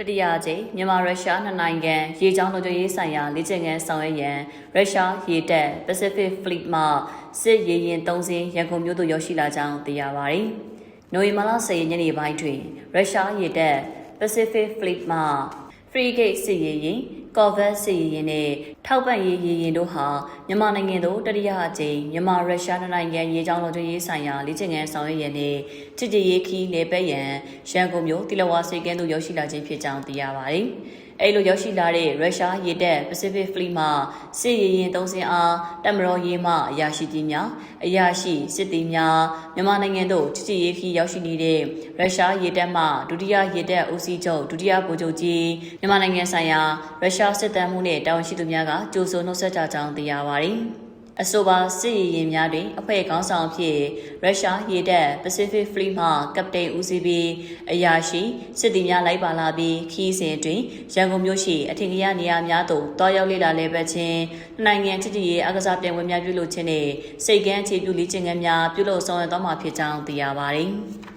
တတိယအကြိမ်မြန်မာရုရှားနှစ်နိုင်ငံရေကြောင်းလုံခြုံရေးဆိုင်ရာလေ့ကျင့်ခန်းဆောင်ရွက်ရန်ရုရှားရေတပ် Pacific Fleet မှစစ်ရေယာဉ်၃စင်းရန်ကုန်မြို့သို့ရောက်ရှိလာကြောင်းသိရပါသည်။နိုဝင်ဘာလ10ရက်ညနေပိုင်းတွင်ရုရှားရေတပ် Pacific Fleet မှ Frigate စစ်ရေယာဉ် Corvette စစ်ရေယာဉ်နှင့်ထောက်ပံ့ရေးရေယာဉ်တို့ဟာမြန်မာနိုင်ငံသို့တတိယအကြိမ်မြန်မာရုရှားနှစ်နိုင်ငံရေကြောင်းလုံခြုံရေးဆိုင်ရာလေ့ကျင့်ခန်းဆောင်ရွက်ရန်နှင့်ချစ်ကြည်ရေးခီးလေပတ်ရန်ရန်ကုန်မြို့တိလဝါစိတ်ကန်းသို့ရောက်ရှိလာခြင်းဖြစ်ကြောင်းသိရပါသည်။ အဲလိုရောက်ရှိလာတဲ့ရုရှားရေတပ် Pacific Fleet မှစစ်ရေယာဉ်သုံးစင်းအားတမတော်ရေးမှအရာရှိကြီးများအရာရှိစစ်သည်များမြန်မာနိုင်ငံသို့ချစ်ကြည်ရေးခီးရောက်ရှိနေတဲ့ရုရှားရေတပ်မှဒုတိယရေတပ်ဦးစီးချုပ်ဒုတိယဗိုလ်ချုပ်ကြီးမြန်မာနိုင်ငံဆိုင်ရာရုရှားစစ်တပ်မှုနှင့်တာဝန်ရှိသူများကကြိုးဆိုနှုတ်ဆက်ကြကြောင်းသိရပါတယ်။ အဆိုပါစစ်ရေယာဉ်များတွင်အဖွဲ့ခေါင်းဆောင်ဖြစ်ရုရှားရေတပ် Pacific Fleet မှကပတိန်ဦးစီးပြီးအရာရှိစစ်သည်များလိုက်ပါလာပြီးခီးစဉ်တွင်ရန်ကုန်မြို့ရှိအထင်ကရနေရာများသို့တွားရောက်လေ့လာလဲပတ်ခြင်းနိုင်ငံချစ်ကြည်ရေးအကစားပြိုင်ပွဲများပြုလုပ်ခြင်းနှင့်စိတ်ကမ်းအခြေပြုလေ့ကျင့်ခန်းများပြုလုပ်ဆောင်ရွက်သွားမှာဖြစ်ကြောင်းသိရပါသည်။